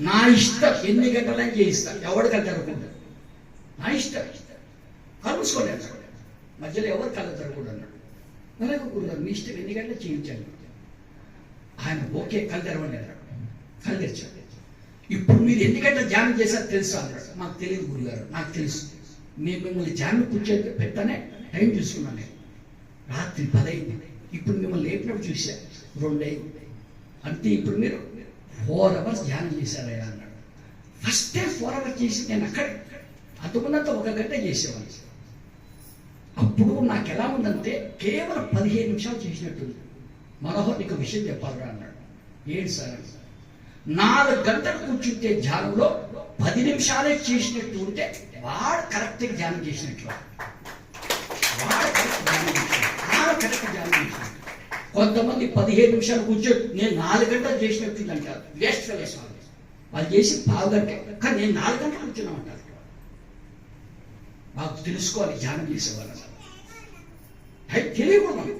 నా ఇష్టం ఎన్ని గంటలని చేయిస్తా. ఎవరికంటే కళ్ళు తెరవకుండా. నా ఇష్టం. ఇష్టం కలుసుకోండి అన్నాడు మధ్యలో ఎవరు కళ్ళు తెరవకూడదు అన్నాడు. అలాగే గురుగారు మీ ఇష్టం ఎన్ని గంటలు చేయించండి ఆయన ఓకే కళ్ళు తెరవండి అన్నాడు. కళ్ళు తెరిచాడు. ఇప్పుడు మీరు ఎన్ని గంటలు ధ్యానం చేశారు తెలుసు? అన్నాడు. మాకు తెలియదు గురుగారు నాకు తెలుసు. నేను మిమ్మల్ని ధ్యానం కూర్చో పెట్టానే టైం చూసుకున్నాను నేను. రాత్రి పదైంది. ఇప్పుడు మిమ్మల్ని లేపినప్పుడు చూసా రెండైంది. అంటే ఇప్పుడు మీరు ఫోర్ అవర్స్ ధ్యానం చేశారయ్యా అన్నాడు. ఫస్ట్ టైం ఫోర్ అవర్స్ చేసి నేను అక్కడే అతుకున్నంత ఒక గంట చేసేవాడిని. అప్పుడు నాకు ఎలా ఉందంటే కేవలం పదిహేను నిమిషాలు చేసినట్టుంది. మనోహర్ నీకు విషయం చెప్పాలి అన్నాడు. ఏంటి సార్ నాలుగు గంటలు కూర్చుంటే ధ్యానంలో పది నిమిషాలే చేసినట్టు ఉంటే వాడు కరెక్ట్గా ధ్యానం చేసినట్లు కొంతమంది పదిహేను నిమిషాలు కూర్చొని నేను నాలుగు గంటలు చేసినట్టు అంటారు వేస్ట్ ఫెలోస్ వాళ్ళు వాళ్ళు చేసి పావు గంట కానీ నేను నాలుగు గంటలు కూర్చున్నాం అంటారు మాకు తెలుసుకోవాలి ధ్యానం చేసేవాళ్ళు అది తెలియకూడదు